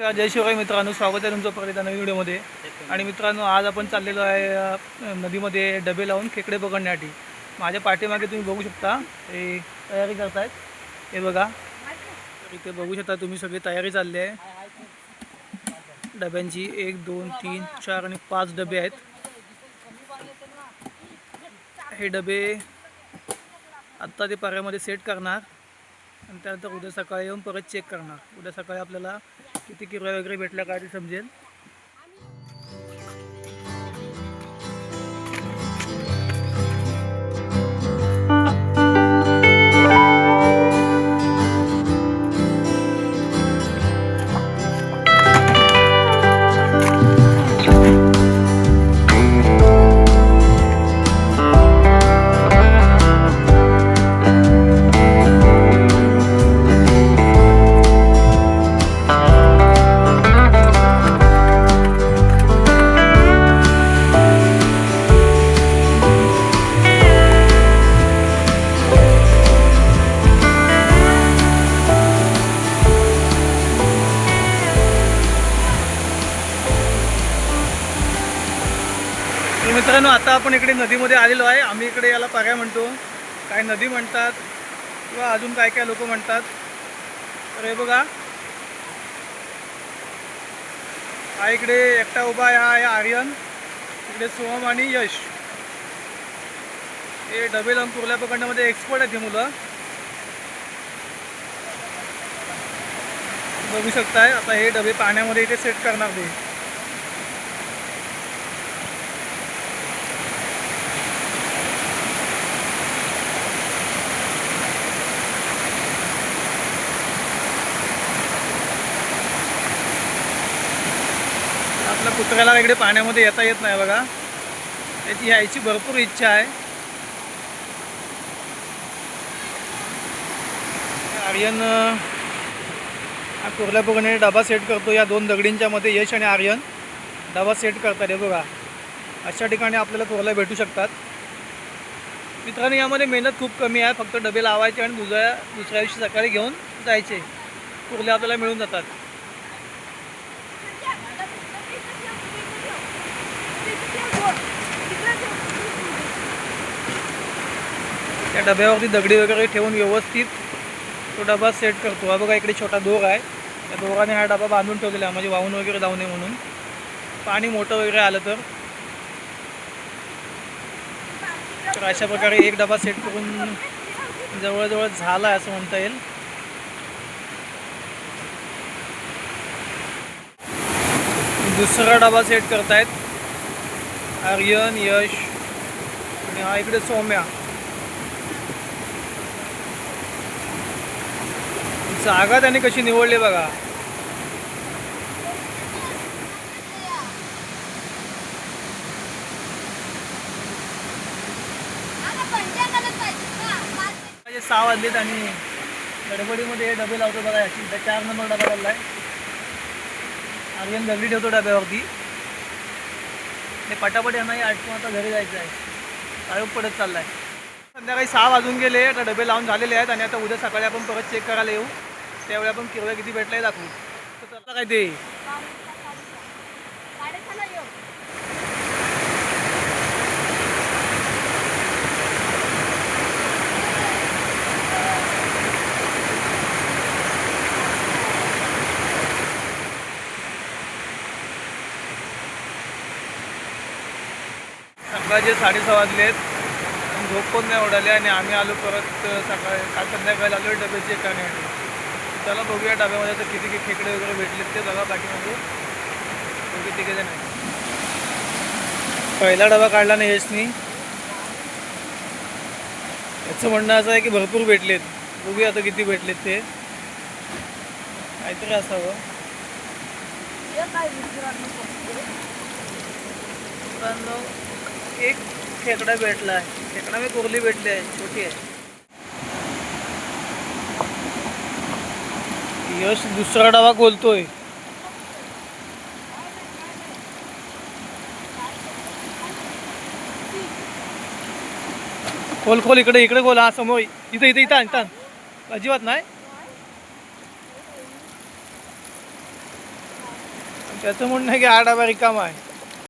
जय शिवराय मित्रांनो स्वागत आहे तुमचं परत एका नवीन व्हिडिओमध्ये. आणि मित्रांनो आज आपण चाललेलो आहे नदीमध्ये डबे लावून खेकडे पकडण्यासाठी माझ्या पाठीमागे तुम्ही बघू शकता हे तयारी करतायत. हे बघा. इथे बघू शकता तुम्ही सगळी तयारी चालली आहे. डब्यांची एक दोन तीन चार आणि पाच डबे आहेत. हे डबे आत्ता ते पाऱ्यामध्ये सेट करणार. आणि त्यानंतर उद्या सकाळी येऊन परत चेक करणार. उद्या सकाळी आपल्याला किती किलो वगैरे भेटला काय ते समजेल? मित्रांनो आता आपण इकडे नदीमध्ये आलेलो आहे. आम्ही इकडे याला पाऱ्या म्हणतो. काय नदी म्हणतात किंवा अजून काय काय लोक म्हणतात. तर हे बघा. हा इकडे एकटा उभा आहे हा आहे आर्यन. इकडे सोहम आणि यश. हे डबे लावून कुर्ल्या पकडण्यामध्ये एक्सपर्ट आहेत ही मुलं. बघू शकताय आता हे डबे पाण्यामध्ये इथे सेट करणार ते. आपल्या कुत्र्याला इकडे पाण्यामध्ये येता येत नाही बघा. त्याची यायची भरपूर इच्छा आहे. आर्यन हा कुर्ल्या डबा सेट करतो. या दोन दगडींच्या मध्ये यश आणि आर्यन डबा सेट करतात हे बघा. अशा ठिकाणी आपल्याला कुर्ल्या भेटू शकतात. मित्रांनो यामध्ये मेहनत खूप कमी आहे. फक्त डबे लावायचे आणि दुसऱ्या दुसऱ्या दिवशी सकाळी घेऊन जायचे. कुर्ल्या आपल्याला मिळून जातात. त्या डब्यावरती दगडी वगैरे ठेवून व्यवस्थित तो डबा सेट करतो. हा बघा इकडे छोटा दोर आहे. त्या दोराने हा डबा बांधून ठेवलेला म्हणजे वाहून वगैरे जाऊ नये म्हणून. पाणी मोठं वगैरे आलं तर. तर अशा प्रकारे एक डबा सेट करून जवळजवळ झाला आहे असं म्हणता येईल. दुसरा डबा सेट करतायत. आर्यन यश आणि हा इकडे सौम्या. जागा त्याने कशी निवडली बघा. माझे सहा वाजलेत आणि गडबडीमध्ये हे डबे लावतो बघा याची. चार नंबर डबा लागलाय आर्यन दगडी ठेवतो डब्यावरती. हे पटापट यांना आठवण आता घरी जायचं आहे. काळोख पडत चाललाय. संध्याकाळी सहा वाजून गेले. आता डबे लावून झालेले आहेत आणि आता उद्या सकाळी आपण परत चेक करायला येऊ. त्यावेळी आपण किरव्या किती भेटलाय दाखवू. तर चला काय ते सकाळचे साडेसहा वाजले आहेत. झोप पण नाही उडाले आणि आम्ही आलो परत सकाळी काल संध्याकाळी आलो डबे चेक करण्यासाठी चला बघूया डब्यामध्ये आता किती किती खेकडे वगैरे भेटलेत ते बघा पाठीमध्ये बघू तिघे जण आहेत. पहिला डबा काढला नाही यशनी. याचं म्हणणं असं आहे की भरपूर भेटलेत. बघूया आता किती भेटलेत ते. काहीतरी असावं. एक खेकडा भेटला आहे. खेकडा मी कोरली भेटली आहे. छोटी आहे. यश दुसरा डावा खोलतोय. खोल खोल इकडे इकडे खोल हा समोर. इथं इथं इथं आणता अजिबात नाही? त्याचं म्हणणं आहे की हा डबा रिकामा आहे.